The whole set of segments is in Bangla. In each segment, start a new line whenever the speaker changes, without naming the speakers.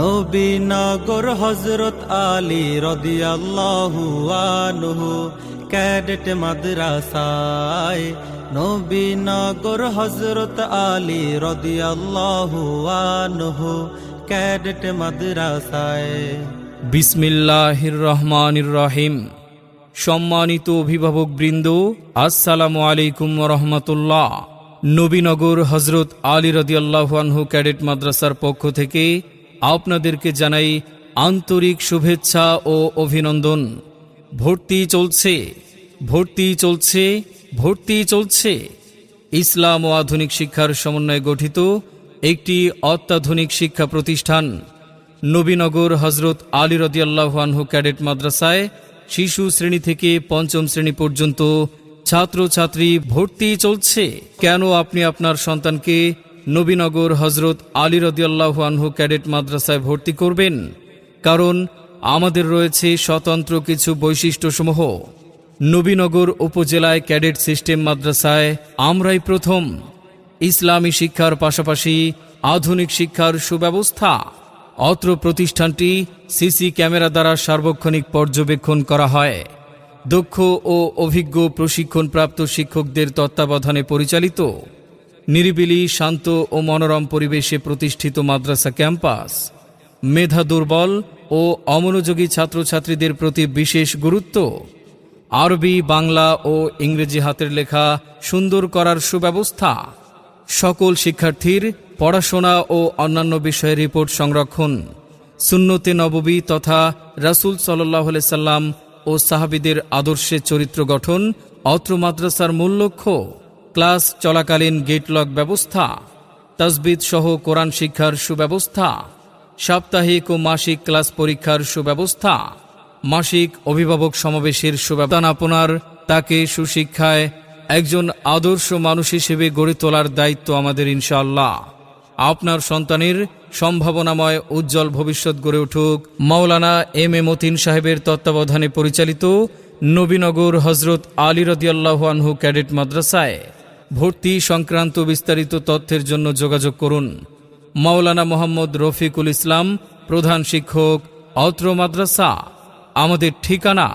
নবীনগর হজরত আলী রদিয়াল্লাহু ক্যাডেট মাদ্রাসায়। নবীনগর হজরত আলী রদিয়াল্লাহু ক্যাডেট মাদ্রাসায়।
বিসমিল্লাহির রহমানির রহিম। সম্মানিত অভিভাবক বৃন্দ, আসসালামু আলাইকুম রহমতুল্লাহ। নবীনগর হজরত আলী রদিয়াল্লাহানহু ক্যাডেট মাদ্রাসার পক্ষ থেকে আপনাদেরকে জানাই আন্তরিক শুভেচ্ছা ও অভিনন্দন। ভর্তি চলছে ভর্তি চলছে ভর্তি চলছে। ইসলাম ও আধুনিক শিক্ষার সমন্বয়ে গঠিত একটি অত্যাধুনিক শিক্ষা প্রতিষ্ঠান। নবীনগর হজরত আলী রদিয়াল্লাহানহু ক্যাডেট মাদ্রাসায় শিশু শ্রেণি থেকে পঞ্চম শ্রেণি পর্যন্ত ছাত্রছাত্রী ভর্তি চলছে। কেন আপনি আপনার সন্তানকে নবীনগর হজরত আলী রদিয়াল্লাহানহু ক্যাডেট মাদ্রাসায় ভর্তি করবেন, কারণ আমাদের রয়েছে স্বতন্ত্র কিছু বৈশিষ্ট্যসমূহ। নবীনগর উপজেলায় ক্যাডেট সিস্টেম মাদ্রাসায় আমরাই প্রথম। ইসলামী শিক্ষার পাশাপাশি আধুনিক শিক্ষার সুব্যবস্থা। অত্র প্রতিষ্ঠানটি সিসি ক্যামেরা দ্বারা সার্বক্ষণিক পর্যবেক্ষণ করা হয়। দক্ষ ও অভিজ্ঞ প্রশিক্ষণপ্রাপ্ত শিক্ষকদের তত্ত্বাবধানে পরিচালিত। নিরিবিলি, শান্ত ও মনোরম পরিবেশে প্রতিষ্ঠিত মাদ্রাসা ক্যাম্পাস। মেধা দুর্বল ও অমনোযোগী ছাত্রছাত্রীদের প্রতি বিশেষ গুরুত্ব। আরবি, বাংলা ও ইংরেজি হাতের লেখা সুন্দর করার সুব্যবস্থা। সকল শিক্ষার্থীর পড়াশোনা ও অন্যান্য বিষয়ে রিপোর্ট সংরক্ষণ। সুন্নতে নববী তথা রাসুল সাল্লাহ সাল্লাম ও সাহাবিদের আদর্শে চরিত্র গঠন অত্র মাদ্রাসার মূল লক্ষ্য। ক্লাস চলাকালীন গেটলক ব্যবস্থা, তসবিদ সহ কোরআন শিক্ষার সুব্যবস্থা, সাপ্তাহিক ও মাসিক ক্লাস পরীক্ষার সুব্যবস্থা, মাসিক অভিভাবক সমাবেশের সুব্যবস্থা আপনার তাকে সুশিক্ষায় একজন আদর্শ মানুষ হিসেবে গড়ে তোলার দায়িত্ব আমাদের ইনশাআল্লাহ। আপনার সন্তানের সম্ভাবনাময় উজ্জ্বল ভবিষ্যৎ গড়ে উঠুক। মাওলানা এম এ মতিন সাহেবের তত্ত্বাবধানে পরিচালিত নবীনগর হজরত আলী রদিয়াল্লাহ আনহু ক্যাডেট মাদ্রাসায় ভর্তি সংক্রান্ত বিস্তারিত তথ্যের জন্য যোগাযোগ করুন। মাওলানা মোহাম্মদ রফিকুল ইসলাম, প্রধান শিক্ষক, অত্র মাদ্রাসা। আমাদের ঠিকানা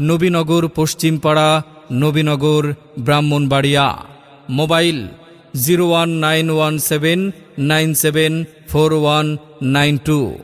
Nabinagar, Paschimpara, Nabinagar, Brahmanbaria. Mobile zero one nine one seven nine seven four one nine two.